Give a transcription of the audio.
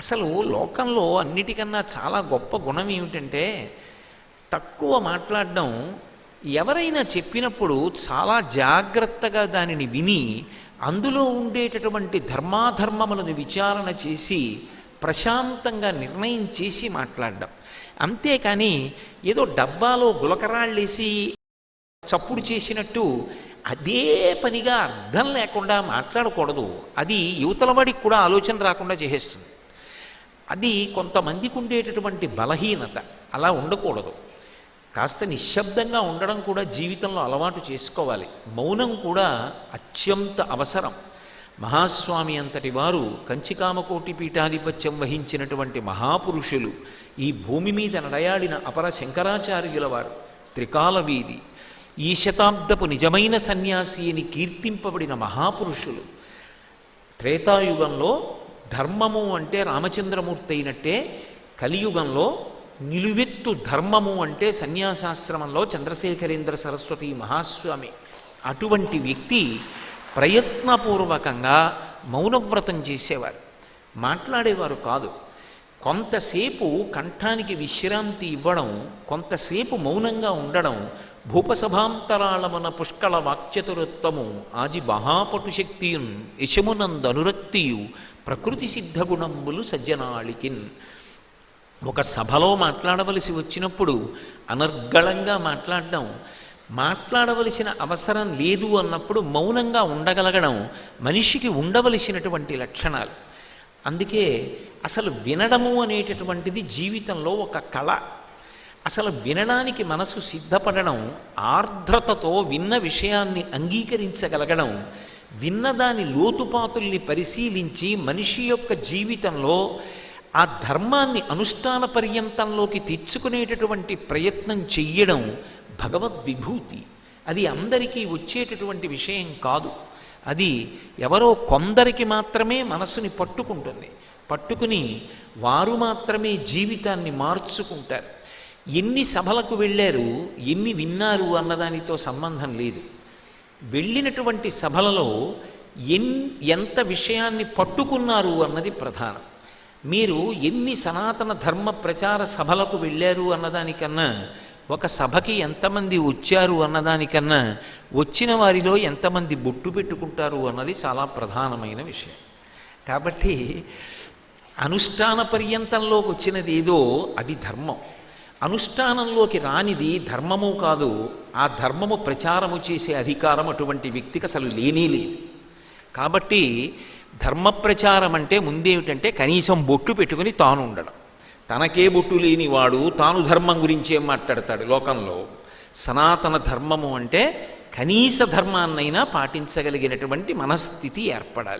అసలు లోకంలో అన్నిటికన్నా చాలా గొప్ప గుణం ఏమిటంటే తక్కువ మాట్లాడడం ఎవరైనా చెప్పినప్పుడు చాలా జాగ్రత్తగా దానిని విని అందులో ఉండేటటువంటి ధర్మాధర్మములను విచారణ చేసి ప్రశాంతంగా నిర్ణయం చేసి మాట్లాడడం. అంతేకాని ఏదో డబ్బాలో గులకరాళ్ళేసి చప్పుడు చేసినట్టు అదే పనిగా అర్థం లేకుండా మాట్లాడకూడదు. అది యువతల వాడికి కూడా ఆలోచన రాకుండా చేసేస్తుంది. అది కొంతమందికి ఉండేటటువంటి బలహీనత. అలా ఉండకూడదు. కాస్త నిశ్శబ్దంగా ఉండడం కూడా జీవితంలో అలవాటు చేసుకోవాలి. మౌనం కూడా అత్యంత అవసరం. మహాస్వామి అంతటి వారు కంచికామకోటి పీఠాధిపత్యం వహించినటువంటి మహాపురుషులు ఈ భూమి మీద నడయాడిన అపర శంకరాచార్యుల వారు. త్రికాల వీధి. ఈ శతాబ్దపు నిజమైన సన్యాసి అని కీర్తింపబడిన మహాపురుషులు. త్రేతాయుగంలో ధర్మము అంటే రామచంద్రమూర్తి అయినట్టే కలియుగంలో నిలువెత్తు ధర్మము అంటే సన్యాసాశ్రమంలో చంద్రశేఖరేంద్ర సరస్వతి మహాస్వామి. అటువంటి వ్యక్తి ప్రయత్నపూర్వకంగా మౌనవ్రతం చేసేవారు. మాట్లాడేవారు కాదు. కొంతసేపు కంఠానికి విశ్రాంతి ఇవ్వడం కొంతసేపు మౌనంగా ఉండడం భూపసభాంతరాళమన పుష్కళ వాక్చతురత్వము ఆజి మహాపటు శక్తియున్ యశమునందనురక్తియు ప్రకృతి సిద్ధగుణంబులు సజ్జనాళికిన్. ఒక సభలో మాట్లాడవలసి వచ్చినప్పుడు అనర్గళంగా మాట్లాడడం మాట్లాడవలసిన అవసరం లేదు అన్నప్పుడు మౌనంగా ఉండగలగడం మనిషికి ఉండవలసినటువంటి లక్షణాలు. అందుకే అసలు వినడము అనేటటువంటిది జీవితంలో ఒక కళ. అసలు వినడానికి మనసు సిద్ధపడడం ఆర్ద్రతతో విన్న విషయాన్ని అంగీకరించగలగడం విన్నదాని లోతుపాతుల్ని పరిశీలించి మనిషి యొక్క జీవితంలో ఆ ధర్మాన్ని అనుష్ఠాన పర్యంతంలోకి తెచ్చుకునేటటువంటి ప్రయత్నం చెయ్యడం భగవద్విభూతి. అది అందరికీ వచ్చేటటువంటి విషయం కాదు. అది ఎవరో కొందరికి మాత్రమే మనసుని పట్టుకుంటుంది. పట్టుకుని వారు మాత్రమే జీవితాన్ని మార్చుకుంటారు. ఎన్ని సభలకు వెళ్ళారు ఎన్ని విన్నారు అన్నదానితో సంబంధం లేదు. వెళ్ళినటువంటి సభలలో ఎన్ ఎంత విషయాన్ని పట్టుకున్నారు అన్నది ప్రధానం. మీరు ఎన్ని సనాతన ధర్మ ప్రచార సభలకు వెళ్ళారు అన్నదానికన్నా ఒక సభకి ఎంతమంది వచ్చారు అన్నదానికన్నా వచ్చిన వారిలో ఎంతమంది బొట్టు పెట్టుకుంటారు అన్నది చాలా ప్రధానమైన విషయం. కాబట్టి అనుష్ఠాన పర్యంతంలోకి వచ్చినది ఏదో అది ధర్మం. అనుష్ఠానంలోకి రానిది ధర్మము కాదు. ఆ ధర్మము ప్రచారము చేసే అధికారం అటువంటి వ్యక్తికి అసలు లేనే లేదు. కాబట్టి ధర్మ ప్రచారం అంటే ముందేమిటంటే కనీసం బొట్టు పెట్టుకుని తాను ఉండడం. తనకే బొట్టు లేనివాడు తాను ధర్మం గురించి మాట్లాడతాడు లోకంలో. సనాతన ధర్మము అంటే కనీస ధర్మాన్నైనా పాటించగలిగినటువంటి మనస్థితి ఏర్పడాలి.